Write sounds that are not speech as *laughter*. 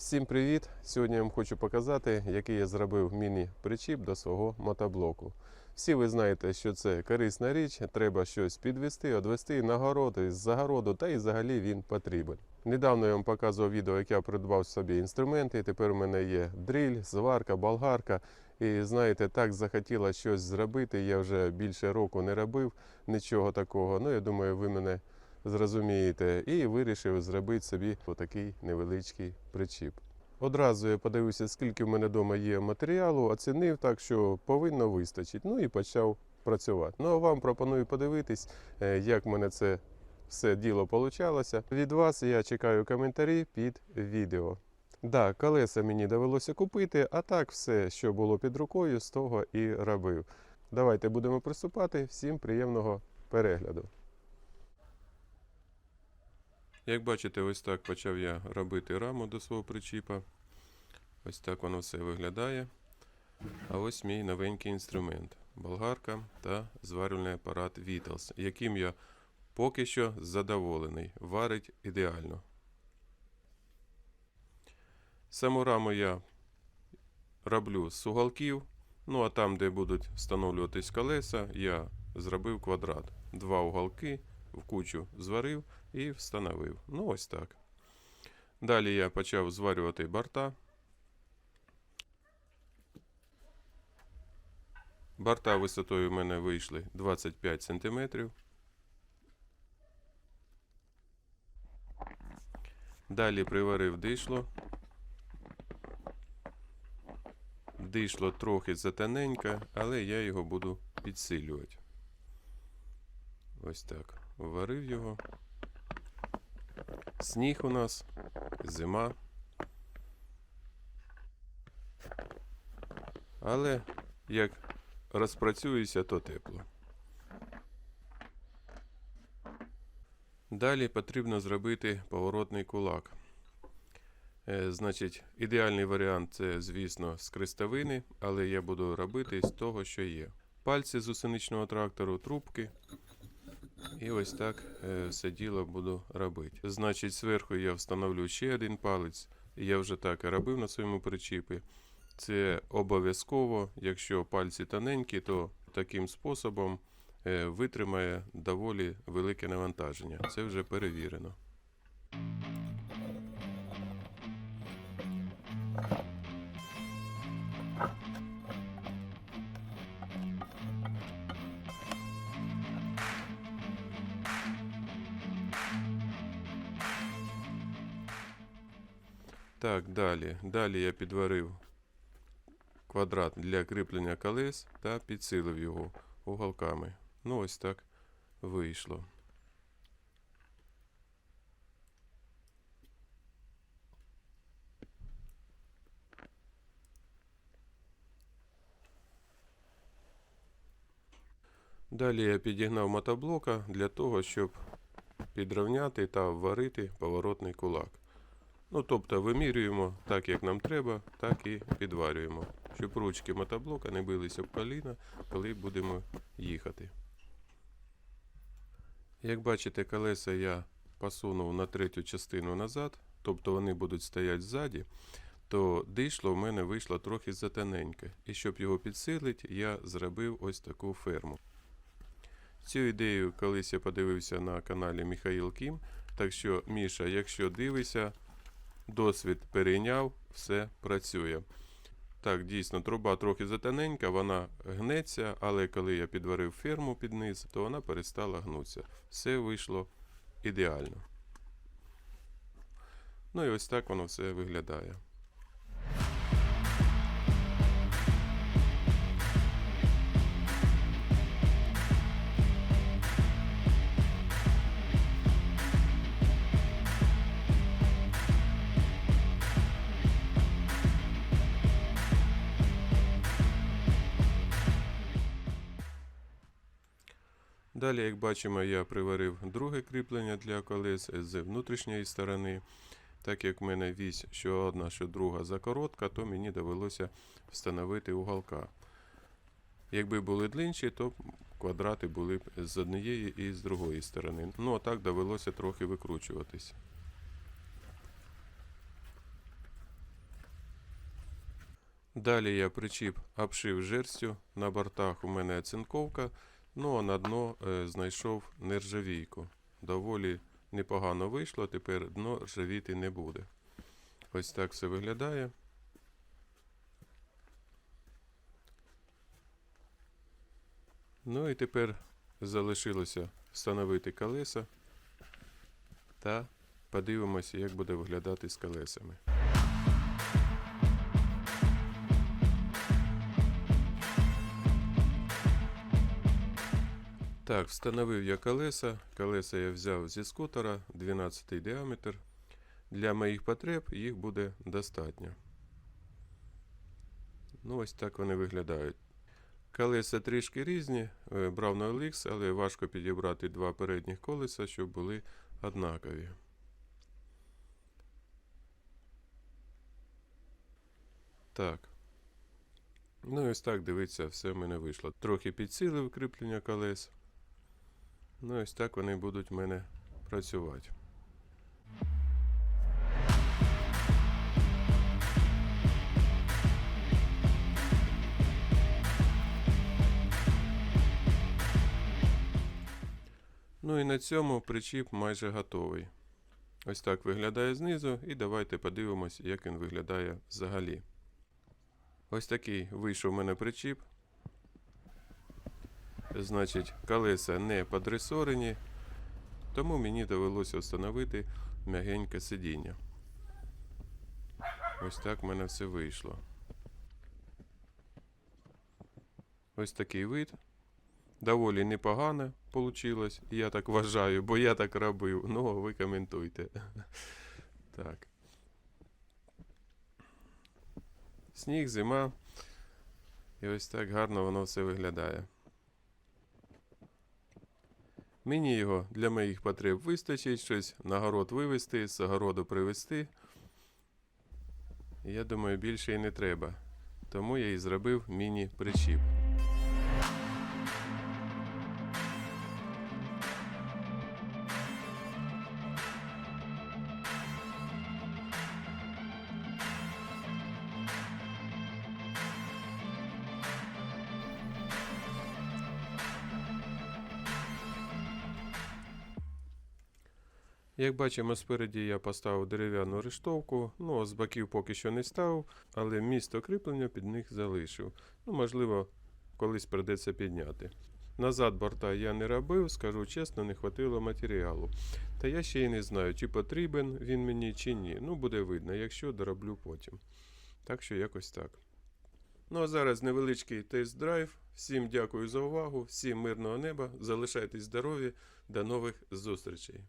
Всім привіт! Сьогодні я вам хочу показати, який я зробив міні-причіп до свого мотоблоку. Всі ви знаєте, що це корисна річ, треба щось підвести, одвести на город із загороду, та і взагалі він потрібен. Недавно я вам показував відео, як я придбав собі інструменти. Тепер у мене є дриль, зварка, болгарка. І знаєте, так захотілося щось зробити. Я вже більше року не робив нічого такого. Ну, я думаю, ви мене зрозумієте, і вирішив зробити собі отакий невеличкий причіп. Одразу я подивився, скільки в мене вдома є матеріалу, оцінив так, що повинно вистачити. Ну і почав працювати. Ну а вам пропоную подивитись, е, як в мене це все діло получалося. Від вас я чекаю коментарі під відео. Да, колеса мені довелося купити, а так все, що було під рукою, з того і робив. Давайте будемо приступати. Всім приємного перегляду. Як бачите, ось так почав я робити раму до свого причіпа. Ось так воно все виглядає. А ось мій новенький інструмент болгарка та зварювальний апарат Vitals, яким я поки що задоволений. Варить ідеально. Саму раму я роблю з уголків. Ну а там, де будуть встановлюватись колеса, я зробив квадрат. Два уголки в кучу зварив і встановив. Ну, ось так. Далі я почав зварювати борта. Борта висотою в мене вийшли 25 см. Далі приварив дишло. Дишло трохи затоненьке, але я його буду підсилювати. Ось так. Варив його. Сніг у нас, зима. Але як розпрацююся, то тепло. Далі потрібно зробити поворотний кулак. Е, значить, ідеальний варіант це, звісно, з крестовини, але я буду робити з того, що є. Пальці з усиничного трактору, трубки. І ось так е, все діло буду робити. Значить, зверху я встановлю ще один палець. Я вже так і робив на своєму причіпі. Це обов'язково, якщо пальці тоненькі, то таким способом е, витримає доволі велике навантаження. Це вже перевірено. Так, далі. Далі я підварив квадрат для кріплення колес та підсилив його уголками. Ну, ось так вийшло. Далі я підігнав мотоблока для того, щоб підрівняти та вварити поворотний кулак. Ну, тобто вимірюємо так, як нам треба, так і підварюємо, щоб ручки мотоблока не билися об коліна, коли будемо їхати. Як бачите, колеса я посунув на третю частину назад, тобто вони будуть стояти ззаді, то дишло в мене вийшло трохи затоненьке. І щоб його підсилити, я зробив ось таку ферму. Цю ідею колись я подивився на каналі Михаїл Кім. Так що, Міша, якщо дивишся, досвід перейняв, все працює. Так, дійсно, труба трохи затаненька, вона гнеться, але коли я підварив ферму під низ, то вона перестала гнутися. Все вийшло ідеально. Ну і ось так воно все виглядає. Далі, як бачимо, я приварив друге кріплення для колес з внутрішньої сторони. Так як в мене вісь що одна, що друга закоротка, то мені довелося встановити уголка. Якби були длинші, то квадрати були б з однієї і з другої сторони. Ну а так довелося трохи викручуватись. Далі я причіп обшив жерстю. На бортах у мене оцинковка, ну а на дно е, знайшов нержавійку. Доволі непогано вийшло, тепер дно ржавіти не буде. Ось так все виглядає. Ну і тепер залишилося встановити колеса та подивимося, як буде виглядати з колесами. Так, встановив я колеса. Колеса я взяв зі скутера 12 діаметр. Для моїх потреб їх буде достатньо. Ну, ось так вони виглядають. Колеса трішки різні. е, Брав на OLX, але важко підібрати два передніх колеса, щоб були однакові. Так. Ну, ось так дивіться, все в мене вийшло. Трохи підсилив кріплення колес. Ну, ось так вони будуть в мене працювати. Ну і на цьому причіп майже готовий. Ось так виглядає знизу, і давайте подивимось, як він виглядає взагалі. Ось такий вийшов у мене причіп. Значить, колеса не подресорені, тому мені довелося встановити м'ягеньке сидіння. Ось так в мене все вийшло. Ось такий вид. Доволі непогано вийшло, я так вважаю, бо я так робив. Ну, а ви коментуйте. *laughs* Так. Сніг, зима. І ось так гарно воно все виглядає. Мені його для моїх потреб вистачить, щось на город вивезти, з огороду привезти. Я думаю, більше і не треба. Тому я і зробив міні-причіп. Як бачимо, спереді я поставив дерев'яну рештовку, ну а з боків поки що не ставив, але місто кріплення під них залишив. Ну, можливо, колись придеться підняти. Назад борта я не робив, скажу чесно, не хватило матеріалу. Та я ще й не знаю, чи потрібен він мені, чи ні. Ну, буде видно, якщо дороблю потім. Так що якось так. Ну а зараз невеличкий тест-драйв. Всім дякую за увагу, всім мирного неба, залишайтесь здорові, до нових зустрічей.